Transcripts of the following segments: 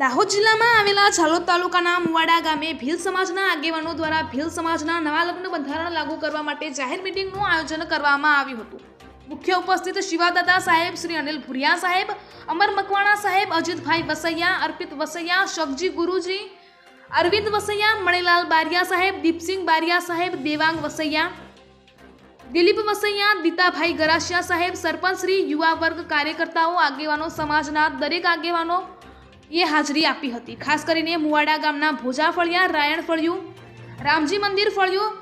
દાહોદ જિલ્લામાં આવેલા ઝાલોદ તાલુકાના મુવાડા ગામે ભીલ સમાજના આગેવાનો દ્વારા ભીલ સમાજના નવા લગ્ન બંધારણ લાગુ કરવા માટે જાહેર મિટિંગનું આયોજન કરવામાં આવ્યું હતું. મુખ્ય ઉપસ્થિત શિવાદાદા સાહેબ, શ્રી અનિલ ભુરિયા સાહેબ, અમર મકવાણા સાહેબ, અજીતભાઈ વસૈયા, અર્પિત વસૈયા શકજી ગુરુજી, અરવિંદ વસૈયા, મણિલાલ બારિયા સાહેબ, દીપસિંહ બારિયા સાહેબ, દેવાંગ વસૈયા, દિલીપ વસૈયા, દીતાભાઈ ગરાસિયા સાહેબ, સરપંચ શ્રી, યુવા વર્ગ કાર્યકર્તાઓ, આગેવાનો, સમાજના દરેક આગેવાનો એ હાજરી આપી હતી. ખાસ કરીને મુવાડા ગામના ભોજા ફળિયા રાયણ ફળિયું રામજી મંદિર ફળિયું,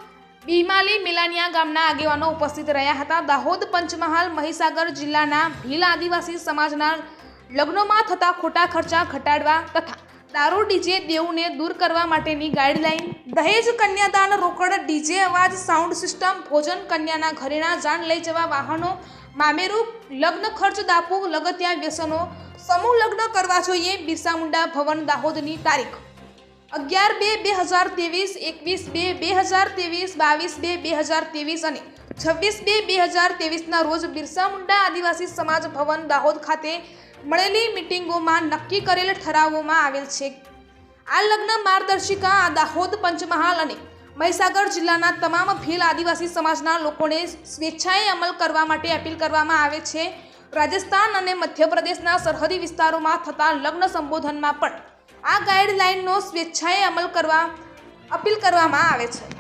બીમાલી, મિલાનિયા ગામના આગેવાનો ઉપસ્થિત રહ્યા હતા. દાહોદ પંચમહાલ, મહીસાગર જિલ્લાના ભીલ આદિવાસી સમાજના લગ્નોમાં થતા ખોટા ખર્ચા ઘટાડવા તથા દારૂ ડીજે દેવને દૂર કરવા માટેની ગાઈડલાઈન, દહેજ કન્યાદાન રોકડ, ડીજે અવાજ, સાઉન્ડ સિસ્ટમ, ભોજન કન્યાના ઘરેણા, જાન લઈ જવા વાહનો, મામેરું લગ્ન ખર્ચ, દાપુ, લગત્યા વ્યસનો સમૂહ લગ્ન કરવા જોઈએ બિરસા મુંડા ભવન દાહોદની તારીખ. અગિયાર બે બે હજાર ત્રેવીસ, એકવીસ બે બે હજાર ત્રેવીસ, બાવીસ બે બે હજાર ત્રેવીસ અને છવ્વીસ બે બે હજાર ત્રેવીસના રોજ બિરસા મુંડા આદિવાસી સમાજ ભવન દાહોદ ખાતે મળેલી મિટિંગોમાં નક્કી કરેલ ઠરાવોમાં આવેલ છે. આ લગ્ન માર્ગદર્શિકા દાહોદ પંચમહાલ અને મહીસાગર જિલ્લાના તમામ ભીલ આદિવાસી સમાજના લોકોને સ્વેચ્છાએ અમલ કરવા માટે અપીલ કરવામાં આવે છે. રાજસ્થાન અને મધ્યપ્રદેશના સરહદી વિસ્તારોમાં થતા લગ્ન સંબોધનમાં પણ આ ગાઈડલાઇનનો સ્વેચ્છાએ અમલ કરવા અપીલ કરવામાં આવે છે.